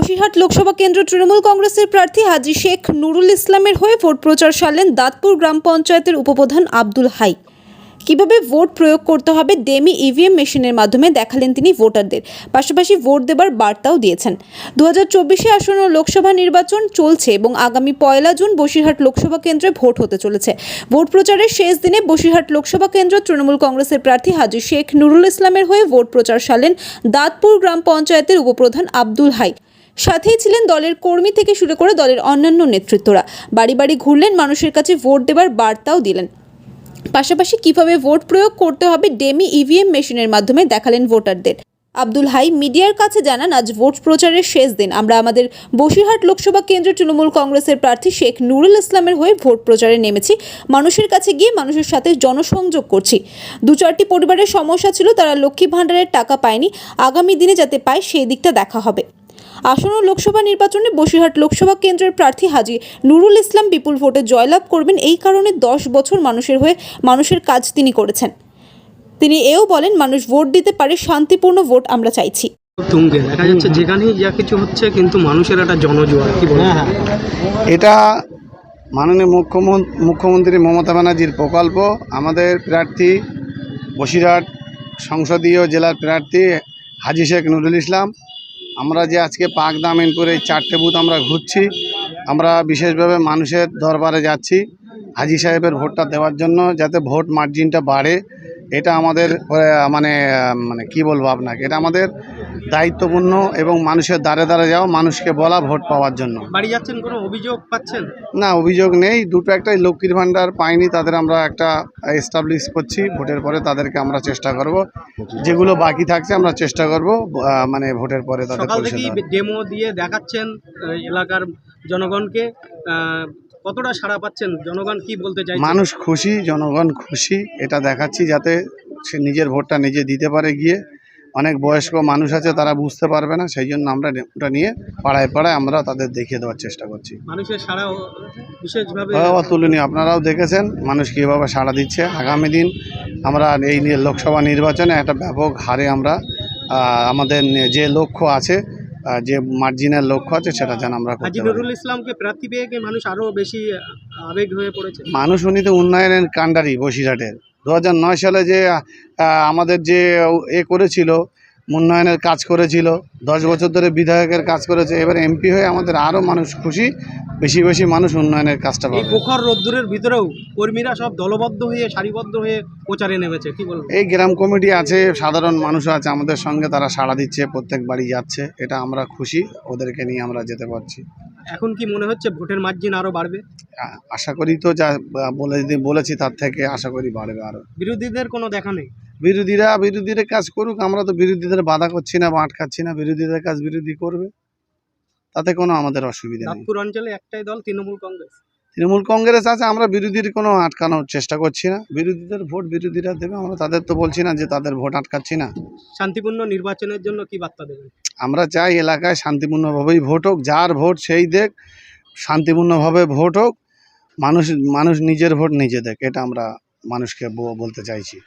বসিরহাট লোকসভা কেন্দ্র তৃণমূল কংগ্রেসের প্রার্থী হাজি শেখ নুরুল ইসলামের হয়ে ভোট প্রচার সারলেন দাঁতপুর গ্রাম পঞ্চায়েতের উপপ্রধান আব্দুল হাই। কীভাবে ভোট প্রয়োগ করতে হবে ডেমি ইভিএম মেশিনের মাধ্যমে দেখালেন তিনি ভোটারদের। পাশাপাশি ভোট দেবার বার্তাও দিয়েছেন। দু হাজার চব্বিশে আসন্ন লোকসভা নির্বাচন চলছে এবং আগামী পয়লা জুন বসিরহাট লোকসভা কেন্দ্রে ভোট হতে চলেছে। ভোট প্রচারের শেষ দিনে বসিরহাট লোকসভা কেন্দ্র তৃণমূল কংগ্রেসের প্রার্থী হাজি শেখ নুরুল ইসলামের হয়ে ভোট প্রচার সারলেন দাঁতপুর গ্রাম পঞ্চায়েতের উপপ্রধান আব্দুল হাই। সাথেই ছিলেন দলের কর্মী থেকে শুরু করে দলের অন্যান্য নেতৃত্বরা। বাড়ি বাড়ি ঘুরলেন, মানুষের কাছে ভোট দেবার বার্তাও দিলেন। পাশাপাশি কীভাবে ভোট প্রয়োগ করতে হবে, ডেমি ইভিএম মেশিনের মাধ্যমে দেখালেন ভোটারদের। আব্দুল হাই মিডিয়ার কাছে জানান, আজ ভোট প্রচারের শেষ দিন। আমরা আমাদের বসিরহাট লোকসভা কেন্দ্র তৃণমূল কংগ্রেসের প্রার্থী শেখ নুরুল ইসলামের হয়ে ভোট প্রচারে নেমেছি। মানুষের কাছে গিয়ে মানুষের সাথে জনসংযোগ করছি। দু চারটি পরিবারের সমস্যা ছিল, তারা লক্ষ্মী ভাণ্ডারের টাকা পায়নি। আগামী দিনে যাতে পায়, সেই দিকটা দেখা হবে। আসন্ন লোকসভা নির্বাচনে বসিরহাট লোকসভা কেন্দ্রের প্রার্থী হাজি নুরুল ইসলাম বিপুল ভোটে জয়লাভ করবেন। এই কারণে দশ বছর মানুষের হয়ে মানুষের কাজ তিনি করেছেন। তিনি এও বলেন মানুষ ভোট দিতে পারে শান্তিপূর্ণ ভোট আমরা চাইছি। তুঙ্গে দেখা যাচ্ছে যেখানেই যা কিছু হচ্ছে কিন্তু মানুষের একটা জনজোয়ার কি বলব? এটা মাননীয় মুখ্যমন্ত্রী মুখ্যমন্ত্রী মমতা ব্যানার্জির প্রকল্প। আমাদের প্রার্থী বসিরহাট সংসদীয় জেলার প্রার্থী হাজি শেখ নুরুল ইসলাম। আমরা যে আজকে পাক দামিনপুরে এই চারটে বুথ আমরা ঘুরছি, আমরা বিশেষভাবে মানুষের দরবারে যাচ্ছি হাজি সাহেবের ভোটটা দেওয়ার জন্য যাতে ভোট মার্জিনটা বাড়ে। এটা আমাদের মানে মানে কি বলব আপনাকে এটা আমাদের দায়িত্বপূর্ণ এবং মানুষের দ্বারে দ্বারে যাওয়া মানুষকে বলা ভোট পাওয়ার জন্য। বাড়ি যাচ্ছেন কোনো অভিযোগ পাচ্ছেন? না অভিযোগ নেই। দুটো একটাই লক্ষ্মীর ভাণ্ডার পাইনি তাদের আমরা একটা এস্টাবলিশ করছি ভোটের পরে তাদেরকে আমরা চেষ্টা করব। যেগুলো বাকি থাকছে আমরা চেষ্টা করব মানে ভোটের পরে তাদের ডেমো দিয়ে দেখাচ্ছেন এলাকার জনগণকে কতটা সাড়া পাচ্ছেন? জনগণ কি বলতে চাইছে? মানুষ খুশি জনগণ খুশি এটা দেখাচ্ছি যাতে সে নিজের ভোটটা নিজে দিতে পারে গিয়ে। অনেক বয়স্ক মানুষ আছে তারা বুঝতে পারবে না সেই জন্য আমরা ওটা নিয়ে পাড়ায় পাড়ায় আমরা তাদের দেখিয়ে দেওয়ার চেষ্টা করছি। মানুষের সাড়া বিশেষভাবে অতুলনীয়। আপনারাও দেখেছেন মানুষ কীভাবে সাড়া দিচ্ছে। আগামী দিন আমরা এই নিয়ে লোকসভা নির্বাচনে একটা ব্যাপক হারে আমরা আমাদের যে লক্ষ্য আছে যে মার্জিনের লক্ষ্য আছে সেটা যেন আমরা করতে নুরুল ইসলামকে প্রার্থী পেয়ে মানুষ আরও বেশি আবেগ হয়ে পড়েছে? মানুষ উনি তো উন্নয়নের কাণ্ডারি বসিরহাটের। দু নয় সালে যে আমাদের যে এ করেছিল উন্নয়নের কাজ করেছিল দশ বছর ধরে বিধায়কের কাজ করেছে এবার এমপি হয়ে আমাদের আরও মানুষ খুশি বেশি বেশি মানুষ উন্নয়নের কাজটা এই পাবে। প্রখর রোদ্দুরের ভিতরেও কর্মীরা সব দলবদ্ধ হয়ে সারিবদ্ধ হয়ে প্রচারে নেমেছে কি বলব এই গ্রাম কমিটি আছে সাধারণ মানুষও আছে আমাদের সঙ্গে তারা সাড়া দিচ্ছে প্রত্যেক বাড়ি যাচ্ছে এটা আমরা খুশি ওদেরকে নিয়ে আমরা যেতে পারছি। এখন কি মনে হচ্ছে ভোটের মার্জিন আরও বাড়বে? আ- আশা করি তো যা বলে বলেছি তার থেকে আশা করি বাড়বে আরও। বিরোধীদের কোনো দেখা নেই? বিরোধীরা বিরোধীদের কাজ করুক আমরা তো বিরোধীদের বাধা করছি না বা আটকাচ্ছি না বিরোধীদের কাজ বিরোধী করবে। তাতে কোনো আমাদের অসুবিধা নেই। নাগপুর অঞ্চলে একটাই দল তৃণমূল কংগ্রেস। তৃণমূল কংগ্রেস আছে আমরা বিরোধীর কোনো আটকানোর চেষ্টা করছি না। বিরোধীদের ভোট বিরোধীরা দেবে আমরা তাদের তো বলছি না যে তাদের ভোট আটকাচ্ছি না। শান্তিপূর্ণ নির্বাচনের জন্য কি বার্তা দেবেন? আমরা চাই এলাকায় শান্তিপূর্ণভাবেই ভোট হোক যার ভোট সেই দেখ শান্তিপূর্ণভাবে ভোট হোক মানুষ মানুষ নিজের ভোট নিজে দেখ এটা আমরা মানুষকে ব- বলতে চাইছি।